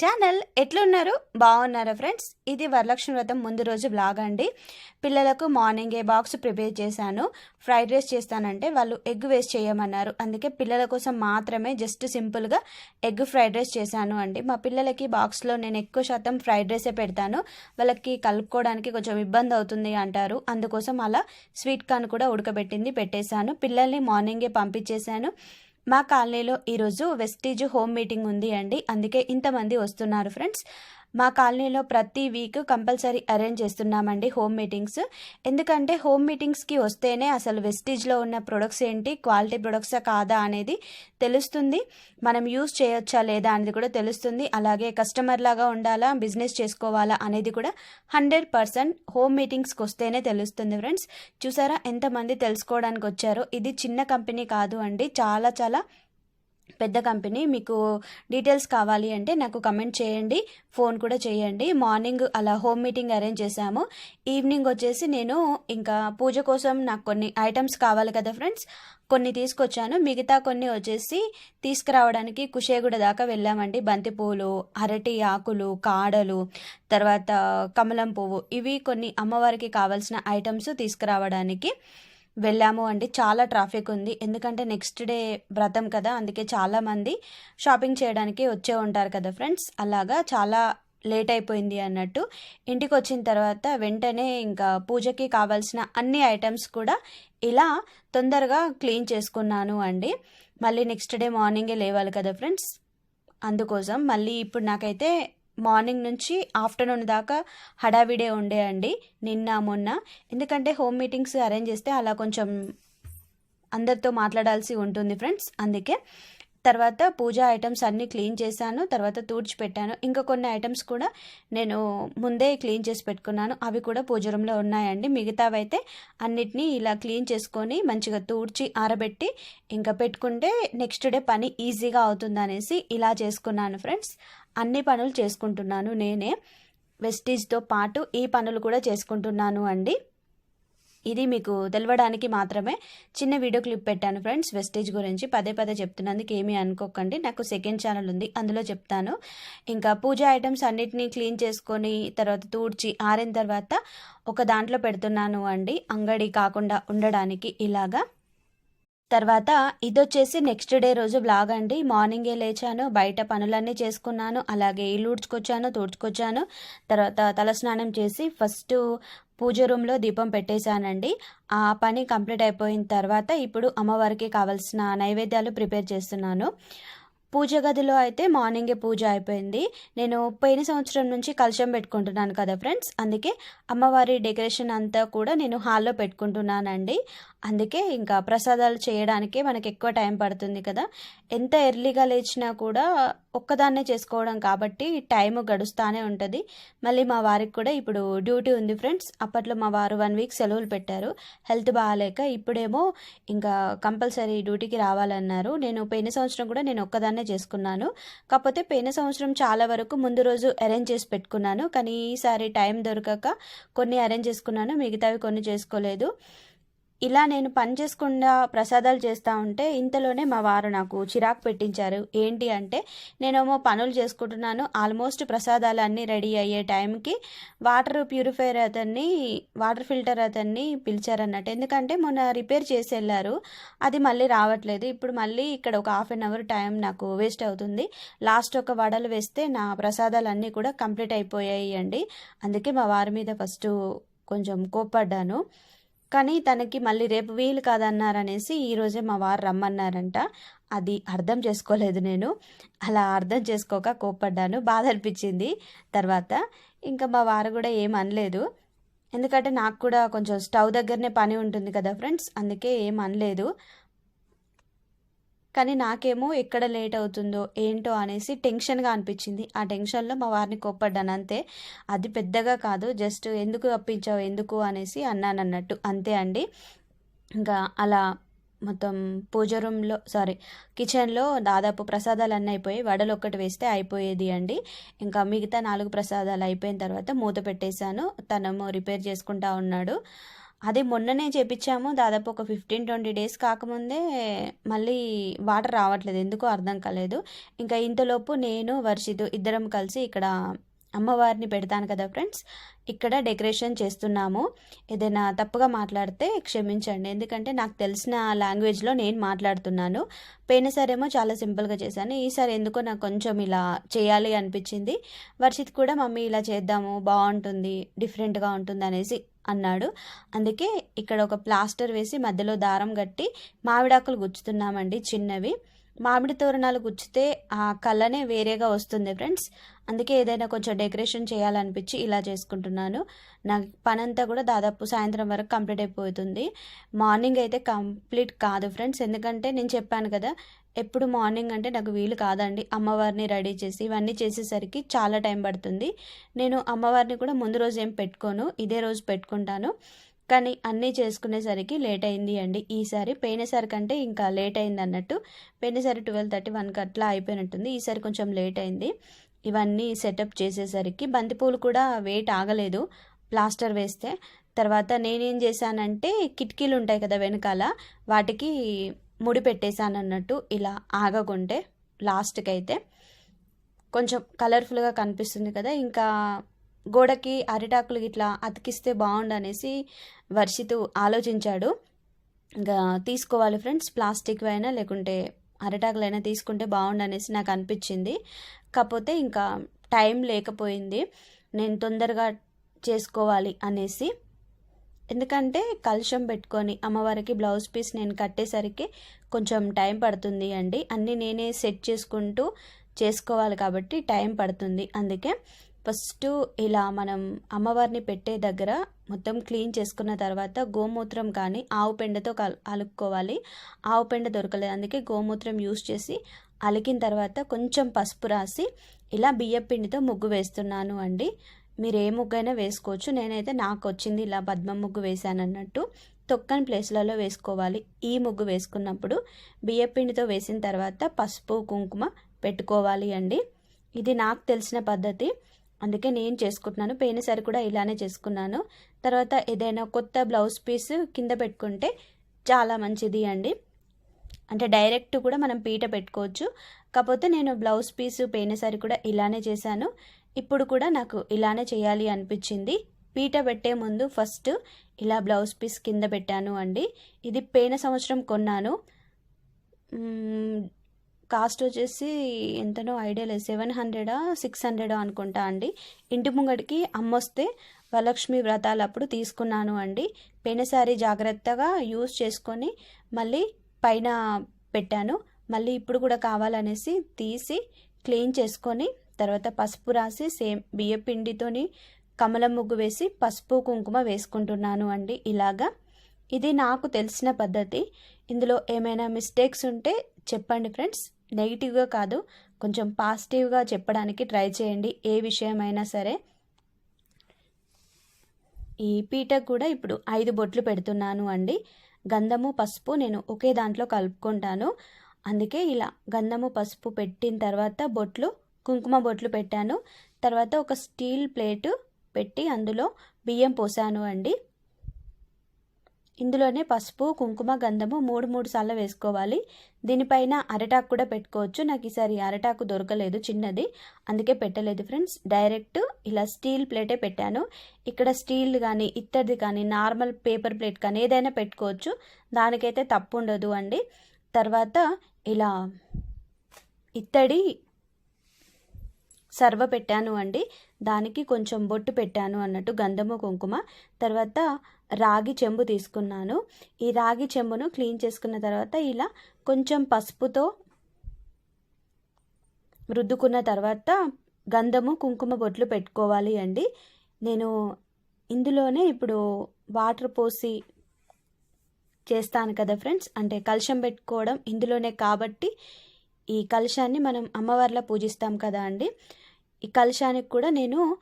Channel ఎట్లున్నారు? బాగున్నారా friends? ఇది వరలక్ష్మి వ్రతం ముందు రోజు బ్లాగ్ అండి. పిల్లలకు మార్నింగ్ ఏ బాక్స్ ప్రిపేర్ చేశాను. ఫ్రైడ్ రైస్ చేస్తానంటే వాళ్ళు ఎగ్ వేస్ట్ చేయమన్నారు. అందుకే పిల్లల కోసం మాత్రమే జస్ట్ సింపుల్గా ఎగ్ ఫ్రైడ్ రైస్ చేశాను అండి. మా పిల్లలకి బాక్స్లో నేను ఎక్కువ శాతం ఫ్రైడ్ రైసే పెడతాను. వాళ్ళకి కలుపుకోవడానికి కొంచెం ఇబ్బంది అవుతుంది అంటారు. అందుకోసం అలా స్వీట్ కార్న్ కూడా ఉడకబెట్టింది పెట్టేశాను. పిల్లల్ని మార్నింగే పంపించేశాను. మా కాలనీలో ఈరోజు వెస్టీజ్ హోమ్ మీటింగ్ ఉంది అండి. అందుకే ఇంతమంది వస్తున్నారు ఫ్రెండ్స్. మా కాలనీలో ప్రతి వీక్ కంపల్సరీ అరేంజ్ చేస్తున్నామండి హోమ్ మీటింగ్స్. ఎందుకంటే హోమ్ మీటింగ్స్కి వస్తేనే అసలు వెస్టేజ్లో ఉన్న ప్రొడక్ట్స్ ఏంటి క్వాలిటీ ప్రొడక్ట్సా కాదా అనేది తెలుస్తుంది. మనం యూస్ చేయొచ్చా లేదా అనేది కూడా తెలుస్తుంది. అలాగే కస్టమర్ లాగా ఉండాలా బిజినెస్ చేసుకోవాలా అనేది కూడా హండ్రెడ్ పర్సెంట్ హోమ్ మీటింగ్స్కి వస్తేనే తెలుస్తుంది ఫ్రెండ్స్. చూసారా ఎంతమంది తెలుసుకోవడానికి వచ్చారో. ఇది చిన్న కంపెనీ కాదు అండి చాలా చాలా పెద్ద కంపెనీ మీకు డీటెయిల్స్ కావాలి అంటే నాకు కమెంట్ చేయండి ఫోన్ కూడా చేయండి. మార్నింగ్ అలా హోమ్ మీటింగ్ అరేంజ్ చేశాము. ఈవినింగ్ వచ్చేసి నేను ఇంకా పూజ కోసం నాకు కొన్ని ఐటమ్స్ కావాలి కదా ఫ్రెండ్స్ కొన్ని తీసుకొచ్చాను. మిగతా కొన్ని వచ్చేసి తీసుకురావడానికి కుషేగూడ దాకా వెళ్ళామండి. బంతిపూలు అరటి ఆకులు కాడలు తర్వాత కమలం పువ్వు ఇవి కొన్ని అమ్మవారికి కావాల్సిన ఐటమ్స్ తీసుకురావడానికి. వెళ్ళాము అండి చాలా ట్రాఫిక్ ఉంది. ఎందుకంటే నెక్స్ట్ డే వ్రతం కదా అందుకే చాలామంది షాపింగ్ చేయడానికి వచ్చే ఉంటారు కదా ఫ్రెండ్స్ అలాగా చాలా లేట్ అయిపోయింది అన్నట్టు. ఇంటికి వచ్చిన తర్వాత వెంటనే ఇంకా పూజకి కావాల్సిన అన్ని ఐటమ్స్ కూడా ఇలా తొందరగా క్లీన్ చేసుకున్నాను అండి. మళ్ళీ నెక్స్ట్ డే మార్నింగే లేవాలి కదా ఫ్రెండ్స్ అందుకోసం మళ్ళీ ఇప్పుడు నాకైతే మార్నింగ్ నుంచి ఆఫ్టర్నూన్ దాకా హడావిడే ఉండే అండి నిన్న మొన్న. ఎందుకంటే హోమ్ మీటింగ్స్ అరేంజ్ చేస్తే అలా కొంచెం అందరితో మాట్లాడాల్సి ఉంటుంది ఫ్రెండ్స్ అందుకే. తర్వాత పూజా ఐటమ్స్ అన్నీ క్లీన్ చేశాను తర్వాత తూడ్చి పెట్టాను. ఇంకా కొన్ని ఐటమ్స్ కూడా నేను ముందే క్లీన్ చేసి పెట్టుకున్నాను. అవి కూడా పూజ రూమ్లో ఉన్నాయండి. మిగతావైతే అన్నిటినీ ఇలా క్లీన్ చేసుకొని మంచిగా తూడ్చి ఆరబెట్టి ఇంకా పెట్టుకుంటే నెక్స్ట్ డే పని ఈజీగా అవుతుంది అనేసి ఇలా చేసుకున్నాను ఫ్రెండ్స్. అన్ని పనులు చేసుకుంటున్నాను నేనే. వెస్టీజ్తో పాటు ఈ పనులు కూడా చేసుకుంటున్నాను అండి. ఇది మీకు తెలవడానికి మాత్రమే. చిన్న వీడియో క్లిప్ పెట్టాను ఫ్రెండ్స్ వెస్టేజ్ గురించి. పదే పదే చెప్తున్నందుకు ఏమీ అనుకోకండి. నాకు సెకండ్ ఛానల్ ఉంది అందులో చెప్తాను. ఇంకా పూజ ఐటమ్స్ అన్నిటినీ క్లీన్ చేసుకొని తర్వాత తూడ్చి ఆరిన తర్వాత ఒక దాంట్లో పెడుతున్నాను అండి. అంగడి కాకుండా ఉండడానికి ఇలాగా. తర్వాత ఇదొచ్చేసి నెక్స్ట్ డే రోజు బ్లాగ్ అండి. మార్నింగే లేచాను బయట పనులన్నీ చేసుకున్నాను అలాగే ఇల్లు ఊడ్చుకొచ్చాను తుడుచుకొచ్చాను. తర్వాత తలస్నానం చేసి ఫస్ట్ పూజ రూమ్లో దీపం పెట్టేశానండి. ఆ పని కంప్లీట్ అయిపోయిన తర్వాత ఇప్పుడు అమ్మవారికి కావాల్సిన నైవేద్యాలు ప్రిపేర్ చేస్తున్నాను. పూజ గదిలో అయితే మార్నింగే పూజ అయిపోయింది. నేను పోయిన సంవత్సరం నుంచి కలశం పెట్టుకుంటున్నాను కదా ఫ్రెండ్స్. అందుకే అమ్మవారి డెకరేషన్ అంతా కూడా నేను హాల్లో పెట్టుకుంటున్నానండి. అందుకే ఇంకా ప్రసాదాలు చేయడానికే మనకి ఎక్కువ టైం పడుతుంది కదా. ఎంత ఎర్లీగా లేచినా కూడా ఒక్కదాన్నే చేసుకోవడం కాబట్టి టైం గడుస్తూనే ఉంటుంది. మళ్ళీ మా వారికి కూడా ఇప్పుడు డ్యూటీ ఉంది ఫ్రెండ్స్. అప్పట్లో మా వారు వన్ వీక్ సెలవులు పెట్టారు. హెల్త్ బాగాలేక ఇప్పుడేమో ఇంకా కంపల్సరీ డ్యూటీకి రావాలన్నారు. నేను పోయిన సంవత్సరం కూడా నేను ఒక్కదాన్నే చేసుకున్నాను. కాకపోతే పోయిన సంవత్సరం చాలా వరకు ముందు రోజు అరేంజ్ చేసి పెట్టుకున్నాను. కానీ ఈసారి టైం దొరకక కొన్ని అరేంజ్ చేసుకున్నాను. మిగతావి కొన్ని చేసుకోలేదు. ఇలా నేను పని చేసుకుండా ప్రసాదాలు చేస్తూ ఉంటే ఇంతలోనే మా వారు నాకు చిరాకు పెట్టించారు. ఏంటి అంటే నేనేమో పనులు చేసుకుంటున్నాను ఆల్మోస్ట్ ప్రసాదాలు అన్నీ రెడీ అయ్యే టైంకి వాటర్ ప్యూరిఫైయర్ అతన్ని వాటర్ ఫిల్టర్ అతన్ని పిలిచారన్నట్టు. ఎందుకంటే మొన్న రిపేర్ చేసి వెళ్ళారు అది మళ్ళీ రావట్లేదు. ఇప్పుడు మళ్ళీ ఇక్కడ ఒక హాఫ్ అన్ అవర్ టైం నాకు వేస్ట్ అవుతుంది. లాస్ట్ ఒక వడలు వేస్తే నా ప్రసాదాలు అన్నీ కూడా కంప్లీట్ అయిపోయాయి అండి అందుకే మా వారి మీద ఫస్ట్ కొంచెం కోప్పడ్డాను. కానీ తనకి మళ్ళీ రేపు వీలు కాదన్నారనేసి ఈరోజే మా వారు రమ్మన్నారంట. అది అర్థం చేసుకోలేదు నేను. అలా అర్థం చేసుకోక కోప్పడ్డాను. బాధ అనిపించింది. తర్వాత ఇంకా మా వారు కూడా ఏం అనలేదు. ఎందుకంటే నాకు కూడా కొంచెం స్టవ్ దగ్గరనే పని ఉంటుంది కదా ఫ్రెండ్స్. అందుకే ఏం అనలేదు. కానీ నాకేమో ఎక్కడ లేట్ అవుతుందో ఏంటో అనేసి టెన్షన్గా అనిపించింది. ఆ టెన్షన్లో మా వారిని కోప్పడ్డాను. అంతే. అది పెద్దగా కాదు. జస్ట్ ఎందుకు అప్పించావు ఎందుకు? అనేసి అన్నాను అన్నట్టు. అంతే అండి. ఇంకా అలా మొత్తం పూజ రూమ్లో సారీ కిచెన్లో దాదాపు ప్రసాదాలు అన్నీ అయిపోయి వడలు ఒక్కటి వేస్తే అయిపోయేది అండి. ఇంకా మిగతా నాలుగు ప్రసాదాలు అయిపోయిన తర్వాత మూత పెట్టేశాను. తనేమో రిపేర్ చేసుకుంటా ఉన్నాడు. అది మొన్ననే చేపించాము. దాదాపు ఒక ఫిఫ్టీన్ ట్వంటీ డేస్ కాకముందే మళ్ళీ వాటర్ రావట్లేదు. ఎందుకో అర్థం కాలేదు. ఇంకా ఇంతలోపు నేను వర్షిత్ ఇద్దరం కలిసి ఇక్కడ అమ్మవారిని పెడతాను కదా ఫ్రెండ్స్. ఇక్కడ డెకరేషన్ చేస్తున్నాము. ఏదైనా తప్పుగా మాట్లాడితే క్షమించండి. ఎందుకంటే నాకు తెలిసిన లాంగ్వేజ్లో నేను మాట్లాడుతున్నాను. పోయినసారేమో చాలా సింపుల్గా చేశాను. ఈసారి ఎందుకో నాకు కొంచెం ఇలా చేయాలి అనిపించింది. వర్షిత్ కూడా మమ్మీ ఇలా చేద్దాము. బాగుంటుంది. డిఫరెంట్గా ఉంటుంది అనేసి అన్నాడు. అందుకే ఇక్కడ ఒక ప్లాస్టర్ వేసి మధ్యలో దారం కట్టి మామిడాకులు గుచ్చుతున్నామండి చిన్నవి. మామిడి తోరణాలు గుచ్చితే ఆ కలనే వేరేగా వస్తుంది ఫ్రెండ్స్. అందుకే ఏదైనా కొంచెం డెకరేషన్ చేయాలనిపించి ఇలా చేసుకుంటున్నాను. నా పనంతా కూడా దాదాపు సాయంత్రం వరకు కంప్లీట్ అయిపోతుంది. మార్నింగ్ అయితే కంప్లీట్ కాదు ఫ్రెండ్స్. ఎందుకంటే నేను చెప్పాను కదా ఎప్పుడు మార్నింగ్ అంటే నాకు వీలు కాదండి. అమ్మవారిని రెడీ చేసి ఇవన్నీ చేసేసరికి చాలా టైం పడుతుంది. నేను అమ్మవారిని కూడా ముందు రోజు ఏం పెట్టుకోను ఇదే రోజు పెట్టుకుంటాను. కానీ అన్నీ చేసుకునేసరికి లేట్ అయింది అండి. ఈసారి పోయినసారి కంటే ఇంకా లేట్ అయింది అన్నట్టు. పోయినసారి ట్వెల్వ్ థర్టీ వన్కి అట్లా అయిపోయినట్టుంది. ఈసారి కొంచెం లేట్ అయింది. ఇవన్నీ సెటప్ చేసేసరికి బంతిపూలు కూడా వెయిట్ ఆగలేదు. ప్లాస్టర్ వేస్తే. తర్వాత నేనేం చేశానంటే కిటికీలు ఉంటాయి కదా వెనకాల వాటికి ముడి పెట్టేశాను అన్నట్టు ఇలా ఆగకుంటే లాస్ట్కి అయితే. కొంచెం కలర్ఫుల్గా కనిపిస్తుంది కదా. ఇంకా గోడకి అరిటాకులు ఇట్లా అతికిస్తే బాగుండు అనేసి వర్షితు ఆలోచించాడు. ఇంకా తీసుకోవాలి ఫ్రెండ్స్ ప్లాస్టిక్ అయినా లేకుంటే అరిటాకులైనా తీసుకుంటే బాగుండు అనేసి నాకు అనిపించింది. కాకపోతే ఇంకా టైం లేకపోయింది. నేను తొందరగా చేసుకోవాలి అనేసి. ఎందుకంటే కలుషం పెట్టుకొని అమ్మవారికి బ్లౌజ్ పీస్ నేను కట్టేసరికి కొంచెం టైం పడుతుంది అండి. అన్నీ నేనే సెట్ చేసుకుంటూ చేసుకోవాలి కాబట్టి టైం పడుతుంది. అందుకే ఫస్ట్ ఇలా మనం అమ్మవారిని పెట్టే దగ్గర మొత్తం క్లీన్ చేసుకున్న తర్వాత గోమూత్రం కానీ ఆవు పెండతో కల్ అలుక్కోవాలి. ఆవు పెండ దొరకలేదు. అందుకే గోమూత్రం యూస్ చేసి అలికిన తర్వాత కొంచెం పసుపు రాసి ఇలా బియ్యం పిండితో ముగ్గు వేస్తున్నాను అండి. మీరు ఏ ముగ్గు అయినా వేసుకోవచ్చు. నేనైతే నాకు వచ్చింది ఇలా పద్మ ముగ్గు వేశాను అన్నట్టు తొక్కని ప్లేస్లలో వేసుకోవాలి. ఈ ముగ్గు వేసుకున్నప్పుడు బియ్యపిండితో వేసిన తర్వాత పసుపు కుంకుమ పెట్టుకోవాలి అండి. ఇది నాకు తెలిసిన పద్ధతి. అందుకే నేను చేసుకుంటున్నాను. పోయినసారి కూడా ఇలానే చేసుకున్నాను. తర్వాత ఏదైనా కొత్త బ్లౌజ్ పీస్ కింద పెట్టుకుంటే చాలా మంచిది అండి. అంటే డైరెక్ట్ కూడా మనం పీట పెట్టుకోవచ్చు. కాకపోతే నేను బ్లౌజ్ పీస్ పోయినసారి కూడా ఇలానే చేశాను. ఇప్పుడు కూడా నాకు ఇలానే చేయాలి అనిపించింది. పీట పెట్టే ముందు ఫస్ట్ ఇలా బ్లౌజ్ పీస్ కింద పెట్టాను అండి. ఇది పోయిన సంవత్సరం కొన్నాను. కాస్ట్ వచ్చేసి ఎంతనో ఐడియా లేదు. సెవెన్ హండ్రెడా సిక్స్ హండ్రెడా అనుకుంటా అండి. ఇంటి ముంగడికి అమ్మొస్తే వరలక్ష్మి వ్రతాలప్పుడు తీసుకున్నాను అండి. పోయినసారి జాగ్రత్తగా యూస్ చేసుకొని మళ్ళీ పైన పెట్టాను. మళ్ళీ ఇప్పుడు కూడా కావాలనేసి తీసి క్లీన్ చేసుకొని తర్వాత పసుపు రాసి సేమ్ బియ్య పిండితోని కమలం ముగ్గు వేసి పసుపు కుంకుమ వేసుకుంటున్నాను అండి ఇలాగా. ఇది నాకు తెలిసిన పద్ధతి. ఇందులో ఏమైనా మిస్టేక్స్ ఉంటే చెప్పండి ఫ్రెండ్స్. నెగిటివ్గా కాదు కొంచెం పాజిటివ్గా చెప్పడానికి ట్రై చేయండి ఏ విషయమైనా సరే. ఈ పీట కూడా ఇప్పుడు ఐదు బొట్లు పెడుతున్నాను అండి. గంధము పసుపు నేను ఒకే దాంట్లో కలుపుకుంటాను. అందుకే ఇలా గంధము పసుపు పెట్టిన తర్వాత బొట్లు కుంకుమ బొట్లు పెట్టాను. తర్వాత ఒక స్టీల్ ప్లేటు పెట్టి అందులో బియ్యం పోసాను అండి. ఇందులోనే పసుపు కుంకుమ గంధము మూడు మూడు సార్లు వేసుకోవాలి. దీనిపైన అరటాకు కూడా పెట్టుకోవచ్చు. నాకు ఈసారి అరటాకు దొరకలేదు చిన్నది. అందుకే పెట్టలేదు ఫ్రెండ్స్. డైరెక్ట్ ఇలా స్టీల్ ప్లేటే పెట్టాను. ఇక్కడ స్టీల్ కానీ ఇత్తడిది కానీ నార్మల్ పేపర్ ప్లేట్ కానీ ఏదైనా పెట్టుకోవచ్చు. దానికైతే తప్పు ఉండదు అండి. తర్వాత ఇలా ఇత్తడి సర్వ పెట్టాను అండి. దానికి కొంచెం బొట్టు పెట్టాను అన్నట్టు గంధము కుంకుమ. తర్వాత రాగి చెంబు తీసుకున్నాను. ఈ రాగి చెంబును క్లీన్ చేసుకున్న తర్వాత ఇలా కొంచెం పసుపుతో రుద్దుకున్న తర్వాత గంధము కుంకుమ బొట్లు పెట్టుకోవాలి అండి. నేను ఇందులోనే ఇప్పుడు వాటర్ పోసి చేస్తాను కదా ఫ్రెండ్స్. అంటే కలుషం పెట్టుకోవడం ఇందులోనే కాబట్టి ఈ కలుషాన్ని మనం అమ్మవారిలా పూజిస్తాం కదా అండి. ఈ కలుషానికి కూడా నేను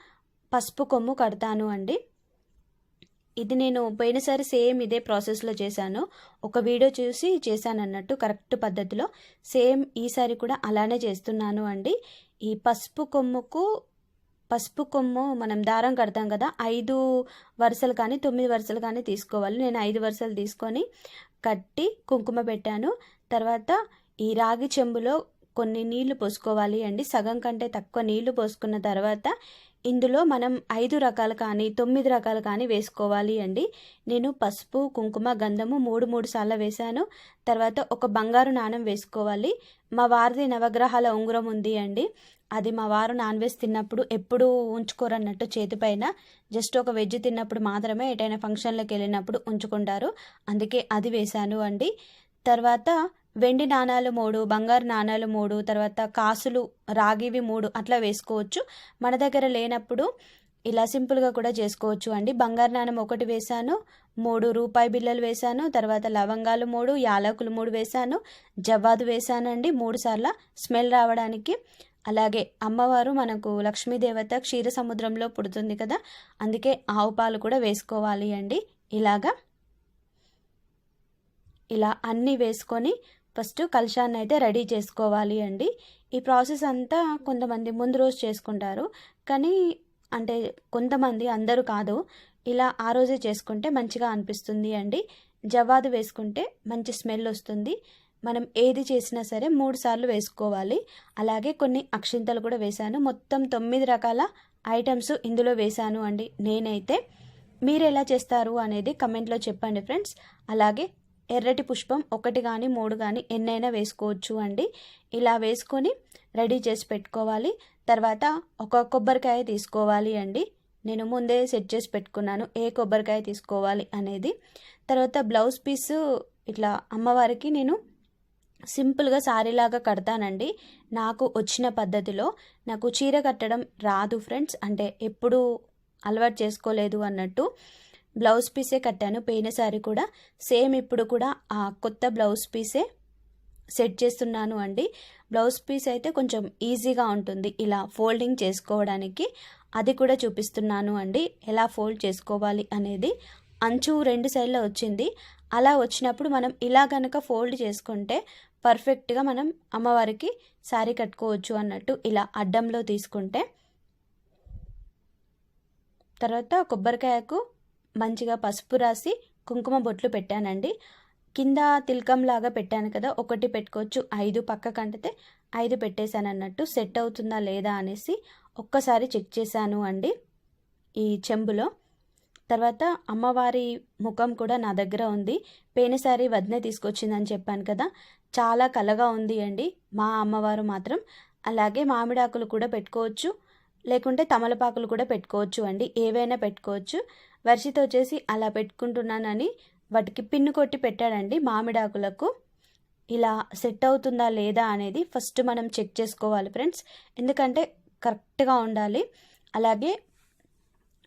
పసుపు కొమ్ము కడతాను అండి. ఇది నేను పోయినసారి సేమ్ ఇదే ప్రాసెస్లో చేశాను. ఒక వీడియో చూసి చేశాను అన్నట్టు కరెక్ట్ పద్ధతిలో. సేమ్ ఈసారి కూడా అలానే చేస్తున్నాను అండి. ఈ పసుపు కొమ్ముకు పసుపు కొమ్ము మనం దారం కడతాం కదా ఐదు వరుసలు కానీ తొమ్మిది వరుసలు కానీ తీసుకోవాలి. నేను ఐదు వరుసలు తీసుకొని కట్టి కుంకుమ పెట్టాను. తర్వాత ఈ రాగి చెంబులో కొన్ని నీళ్ళు పోసుకోవాలి అండి. సగం కంటే తక్కువ నీళ్ళు పోసుకున్న తర్వాత ఇందులో మనం ఐదు రకాలు కానీ తొమ్మిది రకాలు కానీ వేసుకోవాలి అండి. నేను పసుపు కుంకుమ గంధము మూడు మూడు సార్లు వేశాను. తర్వాత ఒక బంగారు నాణం వేసుకోవాలి. మా వారిది నవగ్రహాల ఉంగరం ఉంది అండి. అది మా వారు నాన్ వెజ్ తిన్నప్పుడు ఎప్పుడు ఉంచుకోరన్నట్టు చేతిపైన జస్ట్ ఒక వెజ్ తిన్నప్పుడు మాత్రమే ఎటైనా ఫంక్షన్లకు వెళ్ళినప్పుడు ఉంచుకుంటారు. అందుకే అది వేశాను అండి. తర్వాత వెండి నాణాలు మూడు బంగారు నాణాలు మూడు తర్వాత కాసులు రాగివి మూడు అట్లా వేసుకోవచ్చు. మన దగ్గర లేనప్పుడు ఇలా సింపుల్గా కూడా చేసుకోవచ్చు అండి. బంగారు నాణం ఒకటి వేశాను మూడు రూపాయి బిళ్ళలు వేశాను తర్వాత లవంగాలు మూడు యాలకులు మూడు వేశాను జవ్వాదు వేశానండి మూడు సార్లు. స్మెల్ రావడానికి. అలాగే అమ్మవారు మనకు లక్ష్మీదేవత క్షీర సముద్రంలో పుడుతుంది కదా అందుకే ఆవు పాలు కూడా వేసుకోవాలి అండి. ఇలాగా ఇలా అన్నీ వేసుకొని ఫస్ట్ కలశాన్ని అయితే రెడీ చేసుకోవాలి అండి. ఈ ప్రాసెస్ అంతా కొంతమంది ముందు రోజు చేసుకుంటారు. కానీ అంటే కొంతమంది అందరూ కాదు. ఇలా ఆ రోజే చేసుకుంటే మంచిగా అనిపిస్తుంది అండి. జవాదు వేసుకుంటే మంచి స్మెల్ వస్తుంది. మనం ఏది చేసినా సరే మూడు సార్లు వేసుకోవాలి. అలాగే కొన్ని అక్షింతలు కూడా వేశాను. మొత్తం తొమ్మిది రకాల ఐటమ్స్ ఇందులో వేశాను అండి నేనైతే. మీరు ఎలా చేస్తారు అనేది కమెంట్లో చెప్పండి ఫ్రెండ్స్. అలాగే ఎర్రటి పుష్పం ఒకటి కానీ మూడు కానీ ఎన్నైనా వేసుకోవచ్చు అండి. ఇలా వేసుకొని రెడీ చేసి పెట్టుకోవాలి. తర్వాత ఒక కొబ్బరికాయ తీసుకోవాలి అండి. నేను ముందే సెట్ చేసి పెట్టుకున్నాను ఏ కొబ్బరికాయ తీసుకోవాలి అనేది. తర్వాత బ్లౌజ్ పీస్ ఇట్లా అమ్మవారికి నేను సింపుల్గా సారీలాగా కడతానండి. నాకు వచ్చిన పద్ధతిలో. నాకు చీర కట్టడం రాదు ఫ్రెండ్స్ అంటే ఎప్పుడూ అలవాటు చేసుకోలేదు అన్నట్టు. బ్లౌజ్ పీసే కట్టాను. పోయిన సారీ కూడా సేమ్ ఇప్పుడు కూడా ఆ కొత్త బ్లౌజ్ పీసే సెట్ చేస్తున్నాను అండి. బ్లౌజ్ పీస్ అయితే కొంచెం ఈజీగా ఉంటుంది ఇలా ఫోల్డింగ్ చేసుకోవడానికి. అది కూడా చూపిస్తున్నాను అండి. ఎలా ఫోల్డ్ చేసుకోవాలి అనేది. అంచు రెండు సైడ్లో వచ్చింది. అలా వచ్చినప్పుడు మనం ఇలా కనుక ఫోల్డ్ చేసుకుంటే పర్ఫెక్ట్గా మనం అమ్మవారికి శారీ కట్టుకోవచ్చు అన్నట్టు ఇలా అడ్డంలో తీసుకుంటే. తర్వాత కొబ్బరికాయకు మంచిగా పసుపు రాసి కుంకుమ బొట్లు పెట్టానండి. కింద తిలకంలాగా పెట్టాను కదా ఒకటి పెట్టుకోవచ్చు. ఐదు పక్క కంటితే ఐదు పెట్టేశాను అన్నట్టు సెట్ అవుతుందా లేదా అనేసి ఒక్కసారి చెక్ చేశాను అండి ఈ చెంబులో. తర్వాత అమ్మవారి ముఖం కూడా నా దగ్గర ఉంది. పేనసారి వదిన తీసుకొచ్చిందని చెప్పాను కదా చాలా కలగా ఉంది అండి. మా అమ్మవారు మాత్రం అలాగే మామిడాకులు కూడా పెట్టుకోవచ్చు లేకుంటే తమలపాకులు కూడా పెట్టుకోవచ్చు అండి. ఏవైనా పెట్టుకోవచ్చు. వర్షిత వచ్చేసి అలా పెట్టుకుంటున్నానని వాటికి పిన్ను కొట్టి పెట్టాడండి మామిడాకులకు. ఇలా సెట్ అవుతుందా లేదా అనేది ఫస్ట్ మనం చెక్ చేసుకోవాలి ఫ్రెండ్స్. ఎందుకంటే కరెక్ట్గా ఉండాలి. అలాగే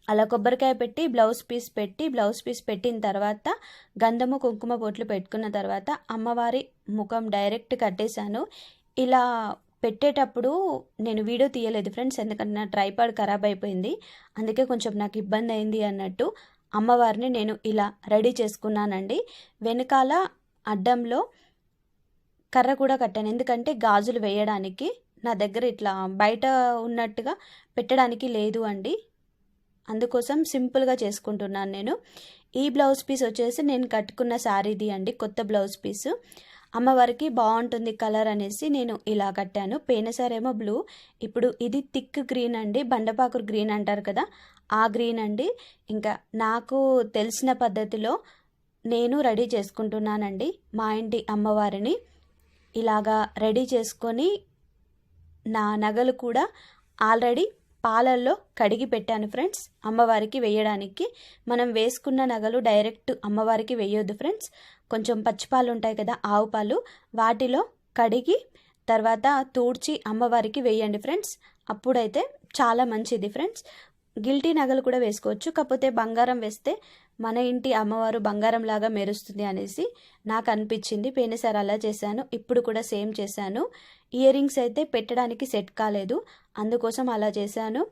అలా కొబ్బరికాయ పెట్టి బ్లౌజ్ పీస్ పెట్టి బ్లౌజ్ పీస్ పెట్టిన తర్వాత గంధము కుంకుమ బొట్లు పెట్టుకున్న తర్వాత అమ్మవారి ముఖం డైరెక్ట్ కట్టేశాను. ఇలా పెట్టేటప్పుడు నేను వీడియో తీయలేదు ఫ్రెండ్స్ ఎందుకంటే నా ట్రైపాడ్ ఖరాబ్ అయిపోయింది. అందుకే కొంచెం నాకు ఇబ్బంది అయింది అన్నట్టు అమ్మవారిని నేను ఇలా రెడీ చేసుకున్నానండి. వెనకాల అడ్డంలో కర్ర కూడా కట్టాను. ఎందుకంటే గాజులు వేయడానికి నా దగ్గర ఇట్లా బయట ఉన్నట్టుగా పెట్టడానికి లేదు అండి. అందుకోసం సింపుల్గా చేసుకుంటున్నాను నేను. ఈ బ్లౌజ్ పీస్ వచ్చేసి నేను కట్టుకున్న శారీది అండి కొత్త బ్లౌజ్ పీసు. అమ్మవారికి బాగుంటుంది కలర్ అనేసి నేను ఇలా కట్టాను. పేనసారేమో బ్లూ. ఇప్పుడు ఇది థిక్ గ్రీన్ అండి. బండపాకురు గ్రీన్ అంటారు కదా ఆ గ్రీన్ అండి. ఇంకా నాకు తెలిసిన పద్ధతిలో నేను రెడీ చేసుకుంటున్నానండి మా ఇంటి అమ్మవారిని. ఇలాగా రెడీ చేసుకొని నా నగలు కూడా ఆల్రెడీ పాలల్లో కడిగి పెట్టాను ఫ్రెండ్స్. అమ్మవారికి వేయడానికి. మనం వేసుకున్న నగలు డైరెక్ట్ అమ్మవారికి వేయొద్దు ఫ్రెండ్స్. కొంచెం పచ్చిపాలు ఉంటాయి కదా ఆవు పాలు వాటిలో కడిగి తర్వాత తూడ్చి అమ్మవారికి వేయండి ఫ్రెండ్స్. అప్పుడైతే చాలా మంచిది ఫ్రెండ్స్. గిల్టీ నగలు కూడా వేసుకోవచ్చు. కాకపోతే బంగారం వేస్తే మన ఇంటి అమ్మవారు బంగారం లాగా మెరుస్తుంది అనేసి నాకు అనిపించింది. పోయినసారి అలా చేశాను. ఇప్పుడు కూడా సేమ్ చేశాను. ఇయర్ రింగ్స్ అయితే పెట్టడానికి సెట్ కాలేదు. అందుకోసం అలా చేశాను.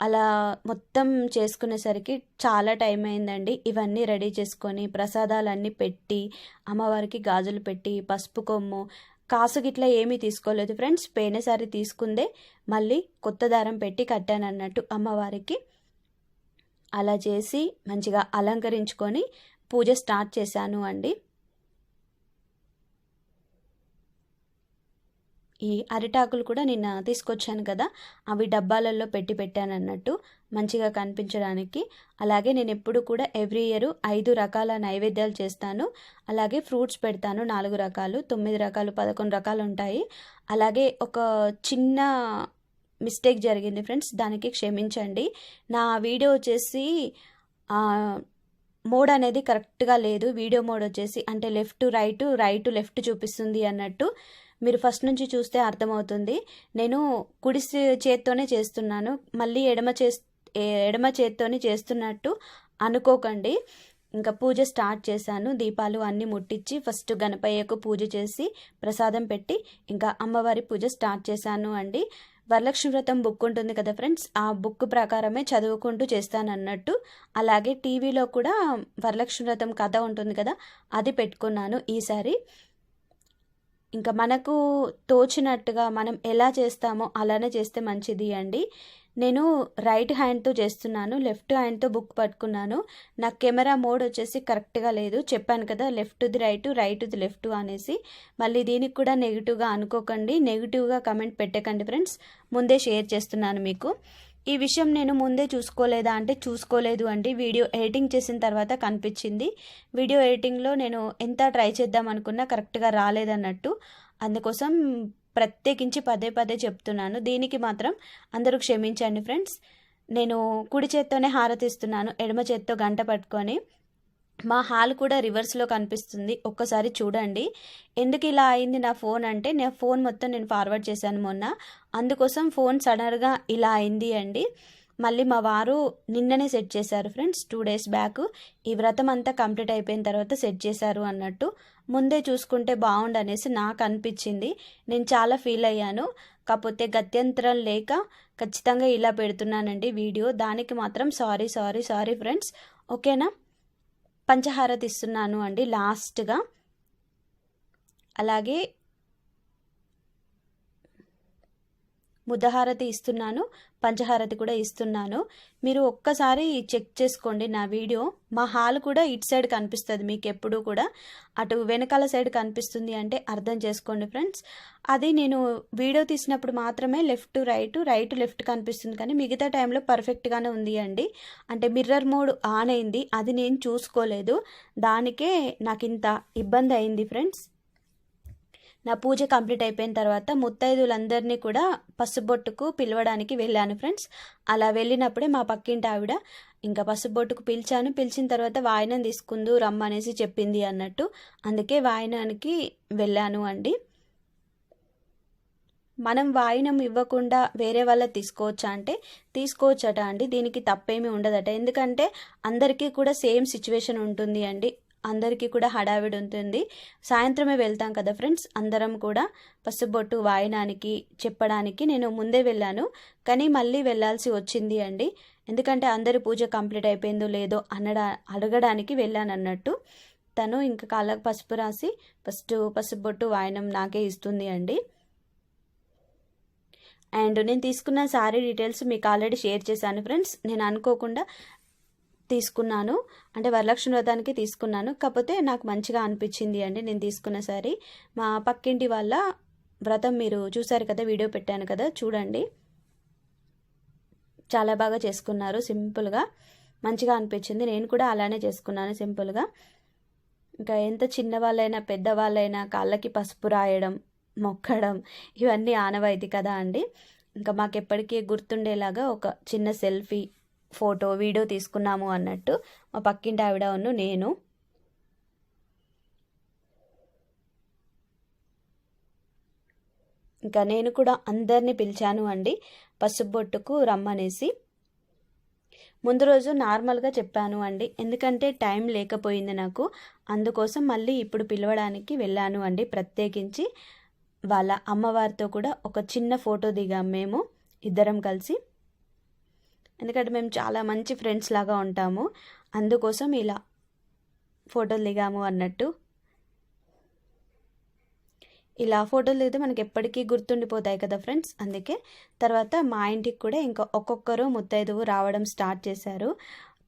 అలా మొత్తం చేసుకునేసరికి చాలా టైం అయిందండి. ఇవన్నీ రెడీ చేసుకొని ప్రసాదాలన్నీ పెట్టి అమ్మవారికి గాజులు పెట్టి పసుపు కొమ్ము కాసు గిట్లా ఏమీ తీసుకోలేదు ఫ్రెండ్స్. పోయినసారి తీసుకుందే మళ్ళీ కొత్త దారం పెట్టి కట్టాను అన్నట్టు అమ్మవారికి. అలా చేసి మంచిగా అలంకరించుకొని పూజ స్టార్ట్ చేశాను అండి. ఈ అరిటాకులు కూడా నిన్న తీసుకొచ్చాను కదా అవి డబ్బాలలో పెట్టి పెట్టాను అన్నట్టు మంచిగా కనిపించడానికి. అలాగే నేను ఎప్పుడు కూడా ఎవ్రీ ఇయర్ ఐదు రకాల నైవేద్యాలు చేస్తాను. అలాగే ఫ్రూట్స్ పెడతాను నాలుగు రకాలు తొమ్మిది రకాలు పదకొండు రకాలు ఉంటాయి. అలాగే ఒక చిన్న మిస్టేక్ జరిగింది ఫ్రెండ్స్ దానికి క్షమించండి. నా వీడియో వచ్చేసి మోడ్ అనేది కరెక్ట్గా లేదు. వీడియో మోడ్ వచ్చేసి అంటే లెఫ్ట్ రైట్ రైట్ లెఫ్ట్ చూపిస్తుంది అన్నట్టు. మీరు ఫస్ట్ నుంచి చూస్తే అర్థమవుతుంది. నేను కుడి చేత్తోనే చేస్తున్నాను. మళ్ళీ ఎడమ చే ఎడమ చేత్తోనే చేస్తున్నట్టు అనుకోకండి. ఇంకా పూజ స్టార్ట్ చేశాను. దీపాలు అన్నీ ముట్టించి ఫస్ట్ గణపయ్యకు పూజ చేసి ప్రసాదం పెట్టి ఇంకా అమ్మవారి పూజ స్టార్ట్ చేశాను అండి. వరలక్ష్మి వ్రతం బుక్ ఉంటుంది కదా ఫ్రెండ్స్ ఆ బుక్ ప్రకారమే చదువుకుంటూ చేస్తానన్నట్టు. అలాగే టీవీలో కూడా వరలక్ష్మి వ్రతం కథ ఉంటుంది కదా అది పెట్టుకున్నాను ఈసారి. ఇంకా మనకు తోచినట్టుగా మనం ఎలా చేస్తామో అలానే చేస్తే మంచిది అండి. నేను రైట్ హ్యాండ్తో చేస్తున్నాను లెఫ్ట్ హ్యాండ్తో బుక్ పట్టుకున్నాను. నా కెమెరా మోడ్ వచ్చేసి కరెక్ట్గా లేదు. చెప్పాను కదా లెఫ్ట్ది రైట్ రైట్ది లెఫ్ట్ అనేసి. మళ్ళీ దీనికి కూడా నెగిటివ్గా అనుకోకండి. నెగిటివ్గా కమెంట్ పెట్టకండి ఫ్రెండ్స్. ముందే షేర్ చేస్తున్నాను మీకు. ఈ విషయం నేను ముందే చూసుకోలేదా అంటే చూసుకోలేదు అండి. వీడియో ఎడిటింగ్ చేసిన తర్వాత కనిపించింది. వీడియో ఎడిటింగ్లో నేను ఎంత ట్రై చేద్దాం అనుకున్నా కరెక్ట్గా రాలేదన్నట్టు. అందుకోసం ప్రత్యేకించి పదే పదే చెప్తున్నాను. దీనికి మాత్రం అందరూ క్షమించండి ఫ్రెండ్స్. నేను కుడి చేత్తోనే హారతిస్తున్నాను. ఎడమ చేత్తో గంట పట్టుకొని. మా హాల్ కూడా రివర్స్లో కనిపిస్తుంది. ఒక్కసారి చూడండి. ఎందుకు ఇలా అయింది నా ఫోన్ అంటే నా ఫోన్ మొత్తం నేను ఫార్వర్డ్ చేశాను మొన్న. అందుకోసం ఫోన్ సడన్గా ఇలా అయింది అండి. మళ్ళీ మా వారు నిన్ననే సెట్ చేశారు ఫ్రెండ్స్ టూ డేస్ బ్యాక్ ఈ వ్రతం అంతా కంప్లీట్ అయిపోయిన తర్వాత సెట్ చేశారు అన్నట్టు. ముందే చూసుకుంటే బాగుండు అనేసి నాకు అనిపించింది. నేను చాలా ఫీల్ అయ్యాను. కాకపోతే గత్యంతరం లేక ఖచ్చితంగా ఇలా పెడుతున్నానండి వీడియో. దానికి మాత్రం సారీ సారీ సారీ ఫ్రెండ్స్ ఓకేనా పంచహారతి ఇస్తున్నాను అండి లాస్ట్గా. అలాగే ముద్దహారతి ఇస్తున్నాను పంచహారతి కూడా ఇస్తున్నాను. మీరు ఒక్కసారి చెక్ చేసుకోండి నా వీడియో. మా హాల్ కూడా ఇటు సైడ్ కనిపిస్తుంది మీకు ఎప్పుడూ కూడా. అటు వెనకాల సైడ్ కనిపిస్తుంది అంటే అర్థం చేసుకోండి ఫ్రెండ్స్. అది నేను వీడియో తీసినప్పుడు మాత్రమే లెఫ్ట్ రైట్ రైట్ లెఫ్ట్ కనిపిస్తుంది కానీ మిగతా టైంలో పర్ఫెక్ట్గానే ఉంది అండి. అంటే మిర్రర్ మోడ్ ఆన్ అయింది. అది నేను చూసుకోలేదు. దానికే నాకు ఇంత ఇబ్బంది అయింది ఫ్రెండ్స్. నా పూజ కంప్లీట్ అయిపోయిన తర్వాత ముత్తైదులందరినీ కూడా పసుబొట్టుకు పిలవడానికి వెళ్ళాను ఫ్రెండ్స్. అలా వెళ్ళినప్పుడే మా పక్కింటి ఆవిడ ఇంకా పసుబొట్టుకు పిలిచాను. పిలిచిన తర్వాత వాయినం తీసుకుందు రమ్మనేసి చెప్పింది అన్నట్టు. అందుకే వాయినానికి వెళ్ళాను అండి. మనం వాయినం ఇవ్వకుండా వేరే వాళ్ళ తీసుకోవచ్చా అంటే తీసుకోవచ్చట అండి. దీనికి తప్పేమీ ఉండదట. ఎందుకంటే అందరికీ కూడా సేమ్ సిచ్యువేషన్ ఉంటుంది అండి. అందరికీ కూడా హడావిడి ఉంటుంది. సాయంత్రమే వెళ్తాం కదా ఫ్రెండ్స్. అందరం కూడా పసుబొట్టు వాయనానికి చెప్పడానికి నేను ముందే వెళ్ళాను. కానీ మళ్ళీ వెళ్ళాల్సి వచ్చింది అండి. ఎందుకంటే అందరి పూజ కంప్లీట్ అయిపోయిందో లేదో అనడా అడగడానికి వెళ్ళాను అన్నట్టు. తను ఇంకా కాళ్ళకు పసుపు రాసి ఫస్ట్ పసుబొట్టు వాయనం నాకే ఇస్తుంది అండి. అండ్ నేను తీసుకున్న శారీ డీటెయిల్స్ మీకు ఆల్రెడీ షేర్ చేశాను ఫ్రెండ్స్. నేను అనుకోకుండా తీసుకున్నాను. అంటే వరలక్ష్మి వ్రతానికి తీసుకున్నాను. కాకపోతే నాకు మంచిగా అనిపించింది అండి నేను తీసుకున్న సారీ. మా పక్కింటి వాళ్ళ వ్రతం మీరు చూసారు కదా వీడియో పెట్టాను కదా చూడండి. చాలా బాగా చేసుకున్నారు సింపుల్గా. మంచిగా అనిపించింది. నేను కూడా అలానే చేసుకున్నాను సింపుల్గా. ఇంకా ఎంత చిన్నవాళ్ళైనా పెద్దవాళ్ళైనా కాళ్ళకి పసుపు రాయడం మొక్కడం ఇవన్నీ ఆనవాయితీ కదా అండి. ఇంకా మాకు ఎప్పటికీ గుర్తుండేలాగా ఒక చిన్న సెల్ఫీ ఫోటో వీడియో తీసుకున్నాము అన్నట్టు మా పక్కింటి ఆవిడ ఉన్ను నేను. ఇంకా నేను కూడా అందరినీ పిలిచాను అండి. పసుబొట్టుకు రమ్మనేసి. ముందు రోజు నార్మల్గా చెప్పాను అండి. ఎందుకంటే టైం లేకపోయింది నాకు. అందుకోసం మళ్ళీ ఇప్పుడు పిలవడానికి వెళ్ళాను అండి. ప్రత్యేకించి వాళ్ళ అమ్మవారితో కూడా ఒక చిన్న ఫోటో దిగాం మేము ఇద్దరం కలిసి. ఎందుకంటే మేము చాలా మంచి ఫ్రెండ్స్ లాగా ఉంటాము. అందుకోసం ఇలా ఫోటోలు దిగాము అన్నట్టు. ఇలా ఫోటోలు దిగితే మనకి ఎప్పటికీ గుర్తుండిపోతాయి కదా ఫ్రెండ్స్ అందుకే తర్వాత మా ఇంటికి కూడా ఇంకా ఒక్కొక్కరు ముత్తైదువు రావడం స్టార్ట్ చేశారు.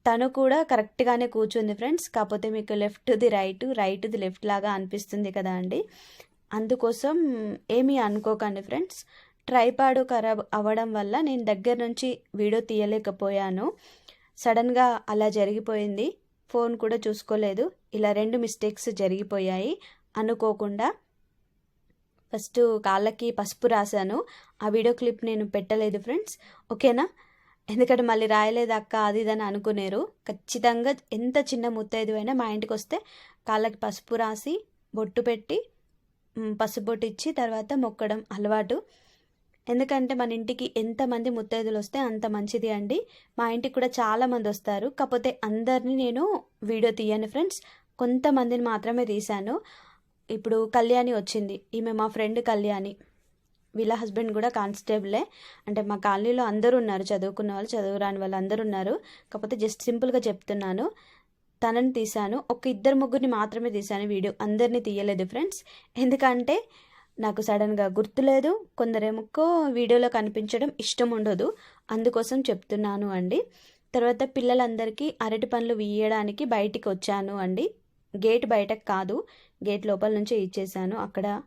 తను కూడా కరెక్ట్గానే కూర్చుంది ఫ్రెండ్స్ కాకపోతే మీకు లెఫ్ట్ది రైట్ రైట్ది లెఫ్ట్ లాగా అనిపిస్తుంది కదా అండి. అందుకోసం ఏమీ అనుకోకండి ఫ్రెండ్స్ ట్రైపాడ్ ఖరాబ్ అవ్వడం వల్ల నేను దగ్గర నుంచి వీడియో తీయలేకపోయాను. సడన్గా అలా జరిగిపోయింది. ఫోన్ కూడా చూసుకోలేదు. ఇలా రెండు మిస్టేక్స్ జరిగిపోయాయి. అనుకోకుండా ఫస్ట్ కాళ్ళకి పసుపు రాశాను. ఆ వీడియో క్లిప్ నేను పెట్టలేదు ఫ్రెండ్స్. ఓకేనా? ఎందుకంటే మళ్ళీ రాయలేదు అక్క అది ఇదని అనుకునేరు. ఖచ్చితంగా ఎంత చిన్న ముత్తైదు అయినా మా ఇంటికి వస్తే కాళ్ళకి పసుపు రాసి బొట్టు పెట్టి పసుపు బొట్టు ఇచ్చి తర్వాత మొక్కడం అలవాటు. ఎందుకంటే మన ఇంటికి ఎంతమంది ముత్తైదులు వస్తే అంత మంచిది అండి. మా ఇంటికి కూడా చాలామంది వస్తారు. కాకపోతే అందరినీ నేను వీడియో తీయను ఫ్రెండ్స్. కొంతమందిని మాత్రమే తీశాను. ఇప్పుడు కళ్యాణి వచ్చింది. ఈమె మా ఫ్రెండ్ కళ్యాణి. వీళ్ళ హస్బెండ్ కూడా కానిస్టేబులే. అంటే మా కాలనీలో అందరూ ఉన్నారు. చదువుకున్న వాళ్ళు చదువురాని వాళ్ళు అందరూ ఉన్నారు. కాకపోతే జస్ట్ సింపుల్గా చెప్తున్నాను. తనని తీశాను. ఒక ఇద్దరు ముగ్గురిని మాత్రమే తీశాను వీడియో. అందరినీ తీయలేదు ఫ్రెండ్స్. ఎందుకంటే నాకు సడన్గా గుర్తులేదు. కొందరేమో వీడియోలో కనిపించడం ఇష్టం ఉండదు అందుకోసం చెప్తున్నాను అండి. తర్వాత పిల్లలందరికీ అరటి పండ్లు వీయడానికి బయటికి వచ్చాను అండి. గేట్ బయటకు కాదు. గేట్ లోపల నుంచే ఇచ్చేసాను అక్కడ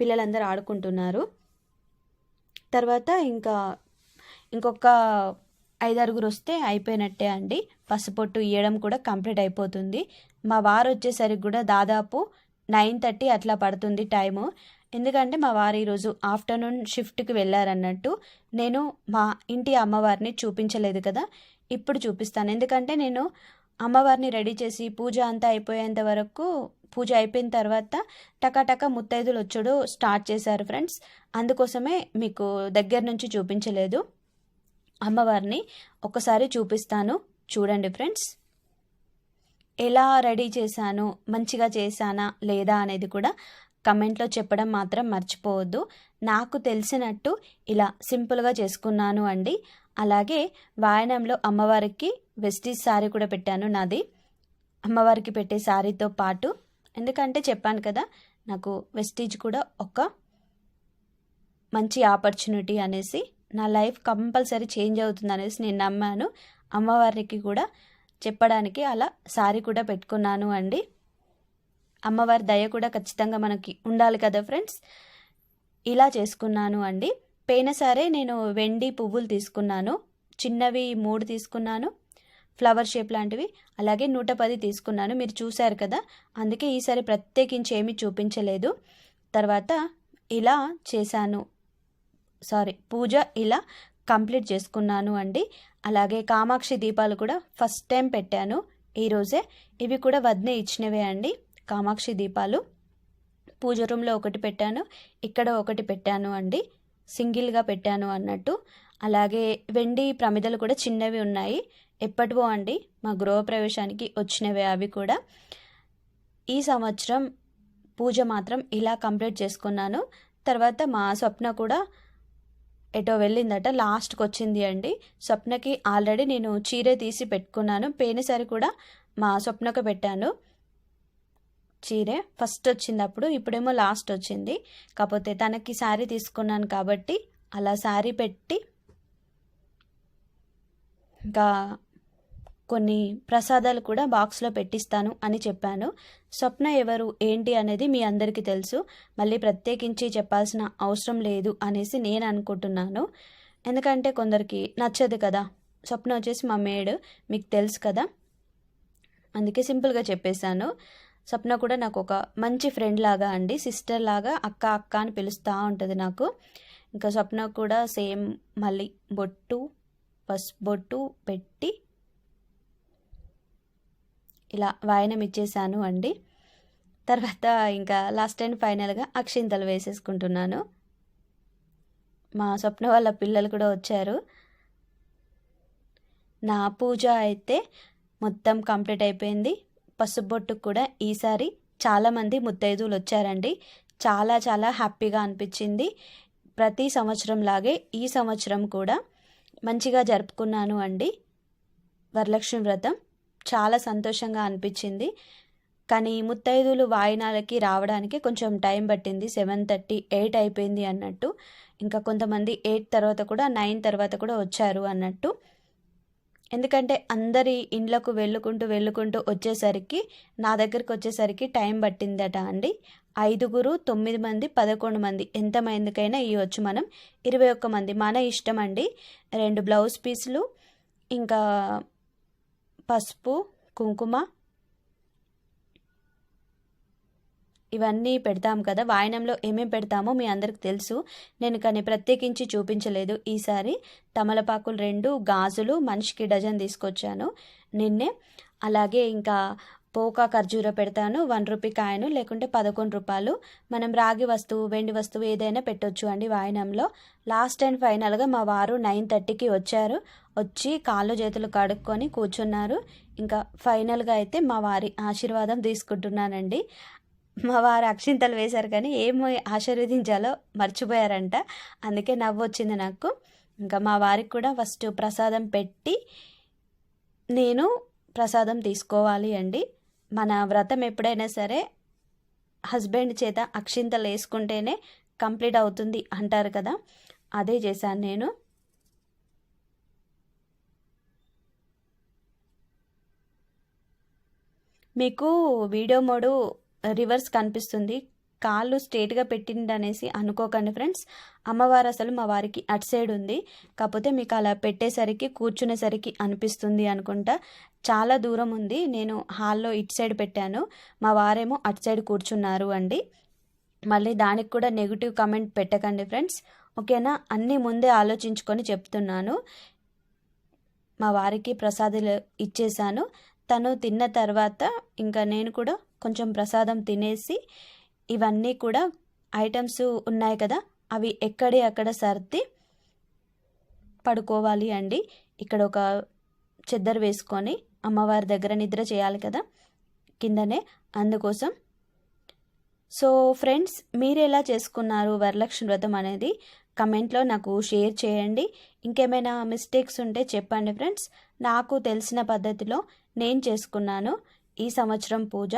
పిల్లలందరూ ఆడుకుంటున్నారు. తర్వాత ఇంకా ఇంకొక ఐదారుగురు వస్తే అయిపోయినట్టే అండి. పసుపొట్టు ఇవ్వడం కూడా కంప్లీట్ అయిపోతుంది. మా వారు వచ్చేసరికి కూడా దాదాపు నైన్ థర్టీ అట్లా పడుతుంది టైము. ఎందుకంటే మా వారు ఈరోజు ఆఫ్టర్నూన్ షిఫ్ట్కి వెళ్ళారన్నట్టు నేను మా ఇంటి అమ్మవారిని చూపించలేదు కదా ఇప్పుడు చూపిస్తాను. ఎందుకంటే నేను అమ్మవారిని రెడీ చేసి పూజ అంతా అయిపోయేంత వరకు పూజ అయిపోయిన తర్వాత టకాటక ముత్తైదులు వచ్చుడు స్టార్ట్ చేశారు ఫ్రెండ్స్. అందుకోసమే మీకు దగ్గర నుంచి చూపించలేదు. అమ్మవారిని ఒకసారి చూపిస్తాను. చూడండి ఫ్రెండ్స్. ఎలా రెడీ చేశాను మంచిగా చేశానా లేదా అనేది కూడా కమెంట్లో చెప్పడం మాత్రం మర్చిపోవద్దు. నాకు తెలిసినట్టు ఇలా సింపుల్గా చేసుకున్నాను అండి. అలాగే వాయనంలో అమ్మవారికి వెస్టీజ్ శారీ కూడా పెట్టాను నాది. అమ్మవారికి పెట్టే శారీతో పాటు ఎందుకంటే చెప్పాను కదా నాకు వెస్టీజ్ కూడా ఒక మంచి ఆపర్చునిటీ అనేసి నా లైఫ్ కంపల్సరీ చేంజ్ అవుతుంది అనేసి నేను నమ్మాను. అమ్మవారికి కూడా చెప్పడానికి అలా శారీ కూడా పెట్టుకున్నాను అండి. అమ్మవారి దయ కూడా ఖచ్చితంగా మనకి ఉండాలి కదా ఫ్రెండ్స్? ఇలా చేసుకున్నాను అండి. పోయిన సరే నేను వెండి పువ్వులు తీసుకున్నాను. చిన్నవి మూడు తీసుకున్నాను. ఫ్లవర్ షేప్ లాంటివి. అలాగే నూట పది తీసుకున్నాను. మీరు చూశారు కదా? అందుకే ఈసారి ప్రత్యేకించి ఏమీ చూపించలేదు. తర్వాత ఇలా చేశాను. సారీ పూజ ఇలా కంప్లీట్ చేసుకున్నాను అండి. అలాగే కామాక్షి దీపాలు కూడా ఫస్ట్ టైం పెట్టాను. ఈరోజే ఇవి కూడా వద్నే ఇచ్చినవే అండి. కామాక్షి దీపాలు. పూజ రూమ్లో ఒకటి పెట్టాను. ఇక్కడ ఒకటి పెట్టాను అండి. సింగిల్గా పెట్టాను అన్నట్టు. అలాగే వెండి ప్రమిదలు కూడా చిన్నవి ఉన్నాయి. ఎప్పటివో అండి మా గృహప్రవేశానికి వచ్చినవే అవి కూడా. ఈ సంవత్సరం పూజ మాత్రం ఇలా కంప్లీట్ చేసుకున్నాను. తర్వాత మా స్వప్న కూడా ఎటో వెళ్ళిందట లాస్ట్కి వచ్చింది అండి. స్వప్నకి ఆల్రెడీ నేను చీర తీసి పెట్టుకున్నాను. పేనిసరి కూడా మా స్వప్నకు పెట్టాను. చీరే ఫస్ట్ వచ్చింది అప్పుడు ఇప్పుడేమో లాస్ట్ వచ్చింది. కాకపోతే తనకి శారీ తీసుకున్నాను కాబట్టి అలా శారీ పెట్టి ఇంకా కొన్ని ప్రసాదాలు కూడా బాక్స్లో పెట్టిస్తాను అని చెప్పాను. స్వప్న ఎవరు ఏంటి అనేది మీ అందరికీ తెలుసు. మళ్ళీ ప్రత్యేకించి చెప్పాల్సిన అవసరం లేదు అనేసి నేను అనుకుంటున్నాను. ఎందుకంటే కొందరికి నచ్చదు కదా. స్వప్న వచ్చేసి మా మేడ్ మీకు తెలుసు కదా. అందుకే సింపుల్గా చెప్పేశాను. స్వప్న కూడా నాకు ఒక మంచి ఫ్రెండ్ లాగా అండి. సిస్టర్ లాగా అక్క అక్క అని పిలుస్తూ ఉంటుంది నాకు. ఇంకా స్వప్న కూడా సేమ్ మళ్ళీ బొట్టు పసుపు బొట్టు పెట్టి ఇలా వాయనం ఇచ్చేసాను అండి. తర్వాత ఇంకా లాస్ట్ అండ్ ఫైనల్గా అక్షింతలు వేసేసుకుంటున్నాను. మా స్వప్న వాళ్ళ పిల్లలు కూడా వచ్చారు. నా పూజ అయితే మొత్తం కంప్లీట్ అయిపోయింది. పసుబొట్టు కూడా ఈసారి చాలామంది ముత్తైదువులు వచ్చారండి. చాలా చాలా హ్యాపీగా అనిపించింది. ప్రతి సంవత్సరం లాగే ఈ సంవత్సరం కూడా మంచిగా జరుపుకున్నాను అండి. వరలక్ష్మి వ్రతం చాలా సంతోషంగా అనిపించింది. కానీ ముత్తైదులు వాయినాలకి రావడానికి కొంచెం టైం పట్టింది. సెవెన్ థర్టీ ఎయిట్ అయిపోయింది అన్నట్టు. ఇంకా కొంతమంది ఎయిట్ తర్వాత కూడా నైన్ తర్వాత కూడా వచ్చారు అన్నట్టు. ఎందుకంటే అందరి ఇండ్లకు వెళ్ళుకుంటూ వెళ్ళుకుంటూ వచ్చేసరికి నా దగ్గరికి వచ్చేసరికి టైం పట్టిందట అండి. ఐదుగురు తొమ్మిది మంది పదకొండు మంది. ఎంత మందికైనా ఇవ్వచ్చు మనం. ఇరవై ఒక్క మంది. మన ఇష్టం అండి. రెండు బ్లౌజ్ పీసులు ఇంకా పసుపు కుంకుమ ఇవన్నీ పెడతాం కదా వాయనంలో ఏమేం పెడతామో మీ అందరికి తెలుసు. నేను కానీ ప్రత్యేకించి చూపించలేదు. ఈసారి తమలపాకులు రెండు గాజులు మనిషికి డజన్ తీసుకొచ్చాను నిన్నే. అలాగే ఇంకా పోకా ఖర్జూర పెడతాను వన్ రూపీ కాయను లేకుంటే పదకొండు రూపాయలు. మనం రాగి వస్తువు వెండి వస్తువు ఏదైనా పెట్టొచ్చు అండి వాయనంలో. లాస్ట్ అండ్ ఫైనల్గా మా వారు నైన్ థర్టీకి వచ్చారు. వచ్చి కాళ్ళు చేతులు కడుక్కొని కూర్చున్నారు. ఇంకా ఫైనల్గా అయితే మా వారి ఆశీర్వాదం తీసుకుంటున్నానండి. మా వారు అక్షింతలు వేశారు కానీ ఏం ఆశీర్వదించాలో మర్చిపోయారంట. అందుకే నవ్వు వచ్చింది నాకు. ఇంకా మా వారికి కూడా ఫస్ట్ ప్రసాదం పెట్టి నేను ప్రసాదం తీసుకోవాలి అండి. మన వ్రతం ఎప్పుడైనా సరే హస్బెండ్ చేత అక్షింతలు వేసుకుంటేనే కంప్లీట్ అవుతుంది అంటారు కదా. అదే చేశాను నేను. మీకు వీడియో మోడు రివర్స్ కనిపిస్తుంది. కాళ్ళు స్ట్రేట్గా పెట్టిండనేసి అనుకోకండి ఫ్రెండ్స్. అమ్మవారు అసలు మా వారికి అటు సైడ్ ఉంది. కాకపోతే మీకు అలా పెట్టేసరికి కూర్చునేసరికి అనిపిస్తుంది అనుకుంటా. చాలా దూరం ఉంది. నేను హాల్లో ఇటు సైడ్ పెట్టాను. మా వారేమో అటు సైడ్ కూర్చున్నారు అండి. మళ్ళీ దానికి కూడా నెగిటివ్ కమెంట్ పెట్టకండి ఫ్రెండ్స్. ఓకేనా? అన్నీ ముందే ఆలోచించుకొని చెప్తున్నాను. మా వారికి ప్రసాదాలు ఇచ్చేసాను తను తిన్న తర్వాత ఇంకా నేను కూడా కొంచెం ప్రసాదం తినేసి ఇవన్నీ కూడా ఐటమ్స్ ఉన్నాయి కదా అవి ఎక్కడి అక్కడ సర్ది పడుకోవాలి అండి. ఇక్కడ ఒక చెద్దరు వేసుకొని అమ్మవారి దగ్గర నిద్ర చేయాలి కదా కిందనే. అందుకోసం సో ఫ్రెండ్స్ మీరు ఎలా చేసుకున్నారు వరలక్ష్మి వ్రతం అనేది? కమెంట్లో నాకు షేర్ చేయండి. ఇంకేమైనా మిస్టేక్స్ ఉంటే చెప్పండి ఫ్రెండ్స్. నాకు తెలిసిన పద్ధతిలో నేను చేసుకున్నాను ఈ సంవత్సరం పూజ.